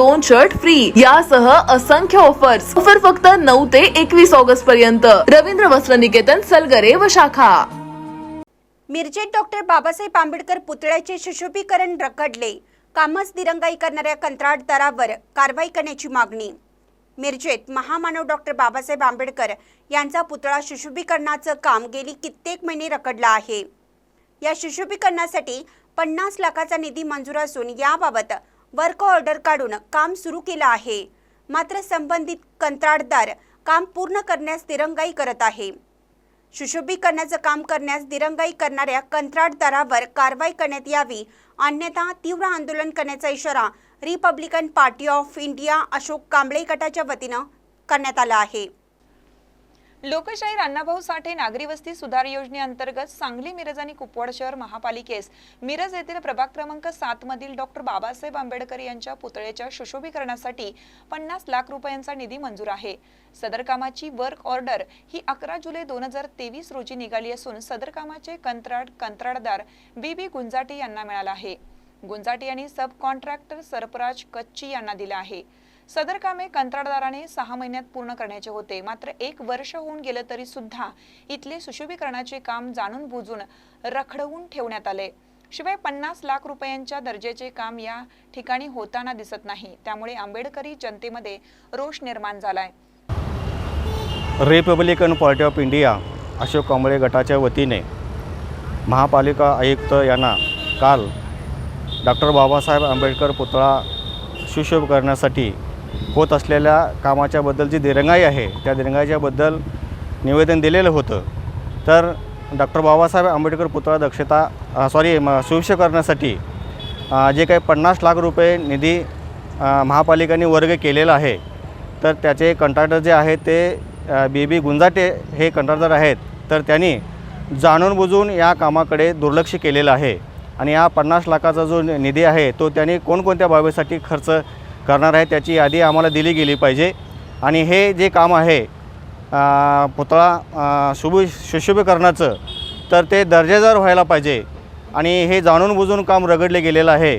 दोन shirt free यासह असंख्य ऑफर्स ऑफर फक्त नऊ ते एकवीस ऑगस्ट पर्यंत. रवींद्र वस्त्र निकेतन सलगरे व शाखा. मिरजेत डॉक्टर बाबासाहेब आंबेडकर पुतळ्याचे सुशोभीकरण रखडले. कामच दिरंगाई करणाऱ्या कंत्राटदारावर कारवाई करण्याची मागणी. मिरजेत महामानव डॉक्टर बाबासाहेब आंबेडकर यांचा पुतळा सुशोभीकरणाचं काम गेली कित्येक महिने रखडलं आहे. या सुशोभीकरणासाठी पन्नास लाखाचा निधी मंजूर असून याबाबत वर्क ऑर्डर काढून काम सुरू केलं आहे. मात्र संबंधित कंत्राटदार काम पूर्ण करण्यास दिरंगाई करत आहे. सुशोभीकरणाचं काम करण्यास दिरंगाई करणाऱ्या कंत्राटदारावर कारवाई करण्यात यावी अन्यथा तीव्र आंदोलन करण्याचा इशारा Republican Party of India Ashok Kamble गटाच्या वतीनं करण्यात आला आहे. लोकशाहीर अण्णाभाऊ साठे नागरी वस्ती सुधार योजनेअंतर्गत सांगली मिरज आणि कुपवाड शहर महापालिकेस मिरज येथील प्रभाग क्रमांक सात मधील डॉक्टर बाबासाहेब आंबेडकर यांच्या पुतळ्याच्या सुशोभीकरणासाठी पन्नास लाख रुपयांचा निधी मंजूर आहे. सदर कामाची वर्क ऑर्डर ही अकरा जुलै दोन हजार तेवीस रोजी निघाली असून सदर कामाचे कंत्राट कंत्राटदार बी बी गुंजाटे यांना मिळाला आहे. गुंजाटे यांनी सब कॉन्ट्रॅक्टर सरपराज कच्ची यांना दिला आहे. सदर कामे कंत्राटदाराने सहा महिन्यात पूर्ण करण्याचे होते. मात्र एक वर्ष होऊन गेलं तरी सुद्धा इथले सुशोभीकरणाचे काम जाणून बुजून रखडवून ठेवण्यात आले. शिवाय पन्नास लाख रुपयांच्या दर्जाचे काम या ठिकाणी होताना दिसत नाही. त्यामुळे आंबेडकरी जनतेमध्ये रोष निर्माण झालाय. Republican Party of India Ashok Kamble गटाच्या वतीने महापालिका आयुक्त यांना काल डॉक्टर बाबासाहेब आंबेडकर पुतळा सुशोभ करण्यासाठी होत असलेल्या कामाच्याबद्दल जी दिरंगाई आहे. त्या दिरंगाईच्याबद्दल निवेदन दिलेलं होतं. तर डॉक्टर बाबासाहेब आंबेडकर पुतळा दक्षता सॉरी म करण्यासाठी जे काही पन्नास लाख रुपये निधी अ, महापालिकेने वर्ग केलेला आहे. तर त्याचे कंत्राटर जे आहेत ते बी. बी. गुंजाटे हे कंत्राटदार आहेत. तर त्यांनी जाणून बुजून या कामाकडे दुर्लक्ष केलेलं आहे. आणि या पन्नास लाखाचा जो निधी आहे तो त्यांनी कोणकोणत्या बाबीसाठी खर्च करणार आहे त्याची यादी आम्हाला दिली गेली पाहिजे. आणि हे जे काम आहे पुतळा शुभ सुशोभीकरणाचं तर ते दर्जेदार व्हायला पाहिजे. आणि हे जाणून बुजून काम रगडले गेलेलं आहे.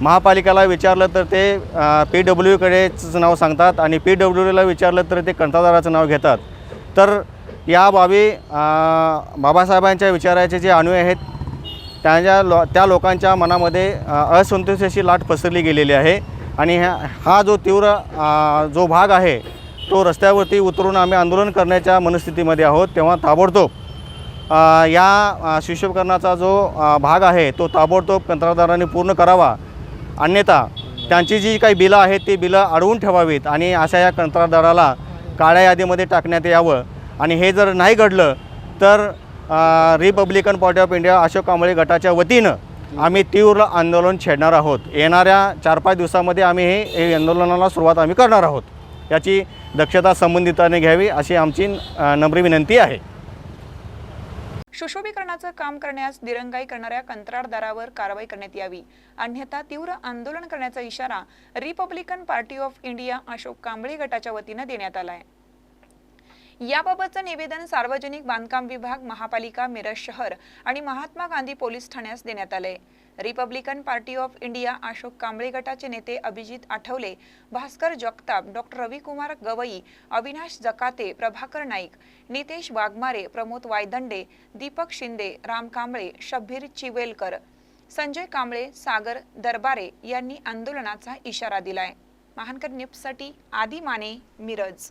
महापालिकेला विचारलं तर ते पी डब्ल्यूकडेच नाव सांगतात आणि पी डब्ल्यूला विचारलं तर ते कंत्राटदाराचं नाव घेतात. तर या बाबी बाबासाहेबांच्या विचाराचे जे अणू आहेत त्याच्या लो त्या लोकांच्या मनामध्ये असंतोषाची लाट पसरली गेलेली आहे. आणि ह्या हा जो तीव्र जो भाग आहे तो रस्त्यावरती उतरून आम्ही आंदोलन करण्याच्या मनस्थितीमध्ये आहोत तेव्हा ताबडतोब या अ, जो भाग आहे तो ताबडतोब कंत्राटदारांनी पूर्ण करावा. अन्यथा त्यांची जी काही बिलं आहेत ती बिलं अडवून ठेवावीत आणि अशा या कंत्राटदाराला काळ्या यादीमध्ये टाकण्यात यावं. आणि हे जर नाही घडलं तर Republican Party of India Ashok Kamble गटाच्या वतीनं आम्ही तीव्र आंदोलन छेडणार आहोत. येणाऱ्या चार पाच दिवसामध्ये आम्ही हे आंदोलनाला सुरुवात आम्ही करणार आहोत. याची दक्षता संबंधिताने घ्यावी अशी आमची नम्र विनंती आहे. सुशोभीकरणाचं काम करण्यास दिरंगाई करणाऱ्या कंत्राटदारावर कारवाई करण्यात यावी. अन्यथा तीव्र आंदोलन करण्याचा इशारा Republican Party of India Ashok Kambli गटाच्या वतीनं देण्यात आला आहे याबाबतचं निवेदन सार्वजनिक बांधकाम विभाग महापालिका मिरज शहर आणि महात्मा गांधी पोलीस ठाण्यास देण्यात आले Republican Party of India Ashok Kamble गटाचे नेते अभिजित आठवले भास्कर जगताप डॉक्टर रविकुमार गवई अविनाश जकाते प्रभाकर नाईक नितेश वाघमारे प्रमोद वायदंडे दीपक शिंदे राम कांबळे शब्बीर चिवेलकर संजय कांबळे सागर दरबारे यांनी आंदोलनाचा इशारा दिलाय. महानकर न्यूजसाठी आदी माने मिरज.